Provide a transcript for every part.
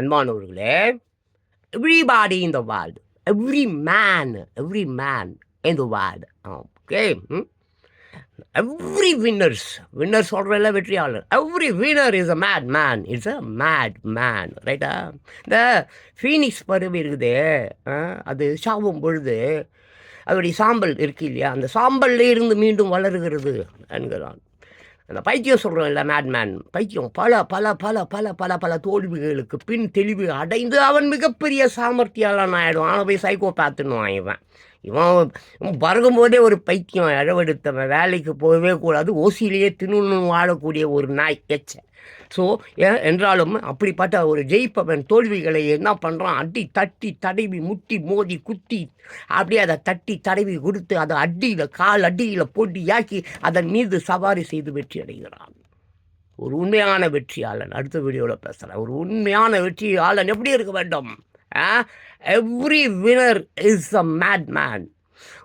அன்பானவர்களே everybody in the world every man every man in the world okay every winners winner சொல்கிறல்ல வெற்றியாளர். Every winner is a mad man it's a mad man ரைட்டா இந்த Phoenix பருவி இருக்குதே ஆ, அது சாவும் பொழுது அதோடைய சாம்பல் இருக்கு இல்லையா? அந்த சாம்பல்ல இருந்து மீண்டும் வளருகிறது என்கிறான். அந்த பைத்தியம் சொல்கிறோம் இல்லை மேட்மேன் பைத்தியம் பல பல பல பல பல பல தோல்விகளுக்கு பின் தெளிவு அடைந்து அவன் மிகப்பெரிய சாமர்த்தியாளன் ஆகிடும் ஆனால் போய் சைக்கோ பார்த்துன்னு வாங்குவேன் இவன் இவன் பறக்கும்போதே ஒரு பைத்தியம் இழவெடுத்தவன். வேலைக்கு போகவே கூடாது. ஓசியிலேயே தின்னு வாழக்கூடிய ஒரு நாய் எச்ச. ஸோ என்றாலும் அப்படிப்பட்ட ஒரு ஜெயிப்பவன் தோல்விகளை என்ன பண்ணுறான் அடி தட்டி தடவி முட்டி மோதி குத்தி அப்படியே அதை தட்டி தடவி கொடுத்து அதை அடியில் கால் அடியில் போட்டியாக்கி அதன் மீது சவாரி செய்து வெற்றி அடைகிறான். ஒரு உண்மையான வெற்றியாளன். அடுத்த வீடியோவில் பேசுகிறேன் ஒரு உண்மையான வெற்றியாளன் எப்படி இருக்க வேண்டும்? ஆ? Every winner is a mad man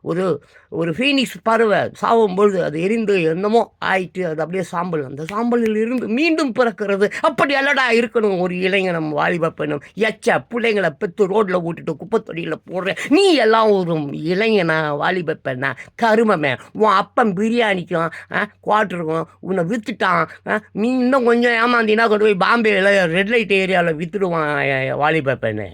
ஒரு ஒரு ஃபீனிக்ஸ் பறவை சாவும் பொழுது அது எரிந்து என்னமோ ஆயிட்டு அது அப்படியே சாம்பல் அந்த சாம்பலில் இருந்து மீண்டும் பிறக்கிறது. அப்படி அல்லடா இருக்கணும் ஒரு இளைஞனும் வாலிப பெண்ணும். எச்ச பிள்ளைங்களை பெற்று ரோட்டில் விட்டுட்டு குப்பத்தொடியில் போடுற. நீ எல்லாம் ஒரு இளைஞனா வாலிப பெண்ணா கருமமே. உன் அப்பன் பிரியாணிக்கும் குவாட்டருக்கும் உன்னை விற்றுட்டான் ஆ, நீ இன்னும் கொஞ்சம் ஏமாந்தினா கொண்டு போய் பாம்பேயில் ரெட் லைட் ஏரியாவில் விற்றுடுவான் வாலிப பெண்ணு.